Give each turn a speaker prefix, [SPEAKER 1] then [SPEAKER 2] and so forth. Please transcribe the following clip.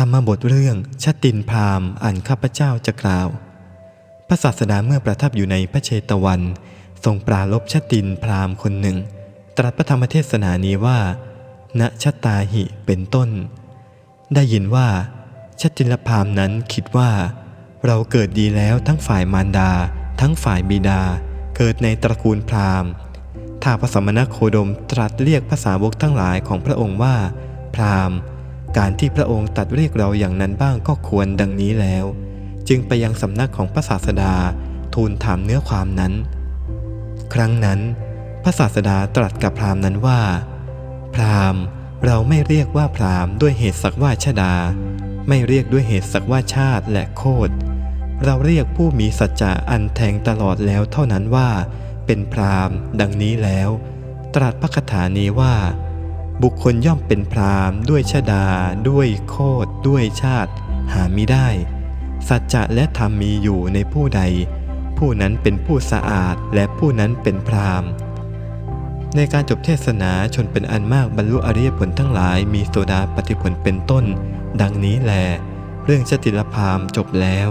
[SPEAKER 1] รรมบทเรื่องชาตินพามณ์อันข้าพเจ้าจะกล่าว พระศาสดาเมื่อประทับอยู่ในพระเชตวัน ทรงปราลบชาตินพรามคนหนึ่ง ตรัสพระธรรมเทศนานี้ว่า ณชตาหิเป็นต้น ได้ยินว่าชติลพามนั้นคิดว่า เราเกิดดีแล้วทั้งฝ่ายมารดา ทั้งฝ่ายบิดา เกิดในตระกูลพราหมณ์ถ้าพระสมณโคดมตรัสเรียกภาษาวกทั้งหลายของพระองค์ว่า พราหมณ์ การที่พระองค์ตัดเรียกเราอย่างนั้นบ้างก็ควรดังนี้แล้ว จึงไปยังสำนักของพระศาสดาทูลถามเนื้อความนั้น ครั้งนั้นพระศาสดาตรัสกับพราหมณ์นั้นว่า พราหมณ์เราไม่เรียกว่าพราหมณ์ด้วยเหตุสักว่าชดา ไม่เรียกด้วยเหตุสักว่าชาติและโคดเราเรียกผู้มีสัจจะอันแทงตลอดแล้วเท่านั้นว่า เป็นพราหมณ์ดังนี้แล้ว ตรัสพระคาถานี้ว่า บุคคลย่อมเป็นพรามด้วยชดา ด้วยโคดด้วยชาติ หามิได้ สัจจะและธรรมมีอยู่ในผู้ใด ผู้นั้นเป็นผู้สะอาดและผู้นั้นเป็นพรามในการจบเทศนาชนเป็นอันมากบรรลุอริยผลทั้งหลายมีโสดาปฏิผลเป็นต้น ดังนี้แล เรื่องชติลพรามจบแล้ว